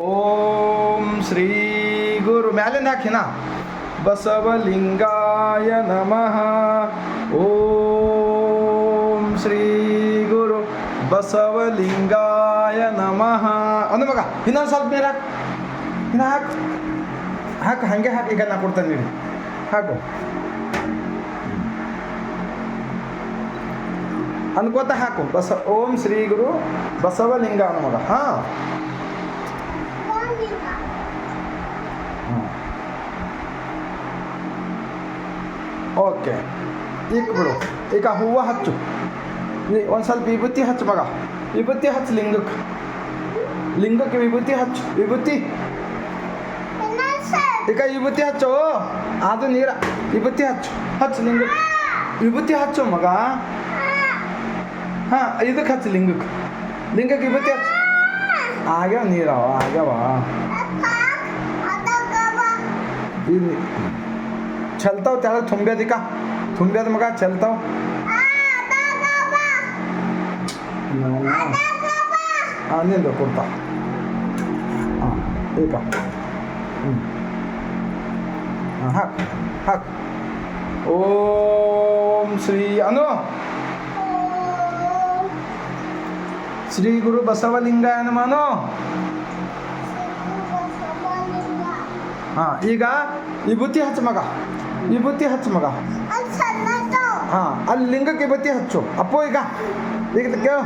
ಓಂ ಶ್ರೀ ಗುರು ಮ್ಯಾಲಿಂದ ಹಾಕಿನ ಬಸವಲಿಂಗಾಯ ನಮಃ. ಓಂ ಶ್ರೀ ಗುರು ಬಸವಲಿಂಗಾಯ ನಮಃ. ಅಂದ ಮಗ, ಇನ್ನೊಂದು ಸ್ವಲ್ಪ ನೀರು ಹಾಕು. ಇನ್ನು ಹಾಕು. ಹಾಕು, ಹಾಗೆ ಹಾಕಿ, ಈಗ ನಾ ಕೊಡ್ತೇನೆ ನೀವು ಹಾಕು. ಅನ್ಕೋತ ಹಾಕು. ಬಸ, ಓಂ ಶ್ರೀ ಗುರು ಬಸವಲಿಂಗ ಅನ್ನೋ ಮಗ ಹಾಂ. ಓಕೆ ಈಗ ಬಿಡು ಈಗ ಹೂವು ಹಚ್ಚು ನೀ ಒಂದು ಸ್ವಲ್ಪ ವಿಭೂತಿ ಹಚ್ಚು ಮಗ ವಿಭೂತಿ ಹಚ್ಚು ಲಿಂಗಕ್ಕೆ ಲಿಂಗಕ್ಕೆ ವಿಭೂತಿ ಹಚ್ಚು ವಿಭೂತಿ ಈಗ ವಿಭೂತಿ ಹಚ್ಚು ಅದು ನೀರ ವಿಭೂತಿ ಹಚ್ಚು ಹಚ್ಚು ಲಿಂಗಕ್ಕೆ ವಿಭೂತಿ ಹಚ್ಚು ಮಗ ಹಾಂ ಇದಕ್ಕೆ ಹಚ್ಚು ಲಿಂಗಕ್ಕೆ ಲಿಂಗಕ್ಕೆ ವಿಭೂತಿ ಹಚ್ಚು ಆಗ್ಯಾವ ನೀರವ ಆಗ್ಯಾವ ಇಲ್ಲಿ ಚಲ್ತಾವ್ ತೆಳಗೆ ತುಂಬ್ಯದಿಕ ತುಂಬ್ಯದ ಮಗ ಚಲ್ತಾವ್ ಹಾಂ ನಿಂದು ಕೊಡ್ತಾ ಹಾಂ ಈಗ ಹ್ಞೂ ಹಾಂ ಹಾಕು ಹಾಕು ಓಂ ಶ್ರೀ ಅನು ಶ್ರೀ ಗುರು ಬಸವಲಿಂಗಾಯ ನಮನು ಹಾಂ ಈಗ ವಿಭೂತಿ ಹಚ್ಚು ಮಗ ವಿಭೂತಿ ಹಚ್ಚು ಮಗ ಹಾಂ ಅಲ್ಲಿ ಲಿಂಗಕ್ಕೆ ವಿಭೂತಿ ಹಚ್ಚು ಅಪ್ಪು ಈಗ ಈಗ ಕೇಳು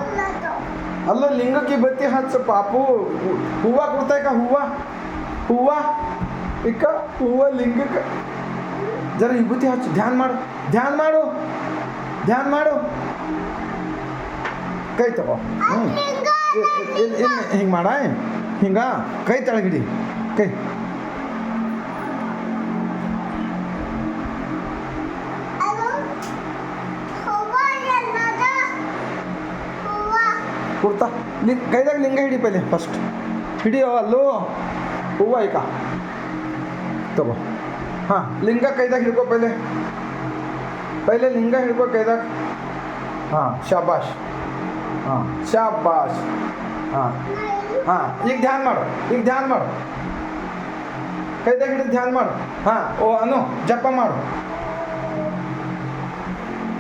ಅಲ್ಲೋ ಲಿಂಗಕ್ಕೆ ವಿಭೂತಿ ಹಚ್ಚು ಪಾಪು ಹೂ- ಹೂವ ಕೊಡ್ತಾ ಈಗ ಹೂವ ಹೂವ ಇಕ್ಕ ಹೂವ ಲಿಂಗಕ್ಕೆ ಜರ ವಿಭೂತಿ ಹಚ್ಚು ಧ್ಯಾನ ಮಾಡು ಧ್ಯಾನ ಮಾಡು ಧ್ಯಾನ ಮಾಡು ಕೈ ತಗೋ ಹ್ಞೂ ಇಲ್ಲಿ ಹಿಂಗೆ ಮಾಡ? ಹಿಂಗ ಕೈ ತಳಗಿಡಿ. ಕೈ. ಕುರ್ತಾ. ಲಿಂಗ್ ಕೈದಾಗ ಲಿಂಗ ಹಿಡಿ ಪೈಲೆ ಫಸ್ಟ್ ಹಿಡಿಯೋ ಅಲ್ಲೂ ಹೂವು ಈಗ. ತಗೋ. ಹಾಂ ಲಿಂಗ ಕೈದಾಗ ಹಿಡ್ಕೋ ಪೈಲೆ. ಪೈಲೆ ಲಿಂಗ ಹಿಡ್ಕೋ ಕೈದಾಗ. ಹಾಂ ಶಾಬಾಷ್. ಹಾಂ. ಶಾಬಾಷ್. ಹಾಂ. ಹಾಂ. ಈಗ ಧ್ಯಾನ ಮಾಡು. ಈಗ ಧ್ಯಾನ ಮಾಡು. ಕೈದಾಗ ಹಿಡಿದು ಧ್ಯಾನ ಮಾಡು. ಹಾಂ. ಓ, ಅನು, ಜಪ ಮಾಡು.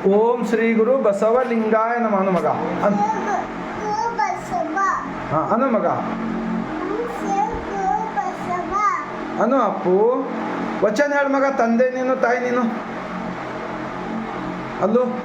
ಓಂ ಶ್ರೀ ಗುರು ಬಸವಲಿಂಗಾಯ ನಮ, ಅನು ಮಗ. ಹಾಂ, ಅನು ಮಗ. ಅನು ಅಪ್ಪು. ವಚನ ಹೇಳು ಮಗ, ತಂದೆ ನೀನು, ತಾಯಿ ನೀನು. ಅಲ್ಲೂ.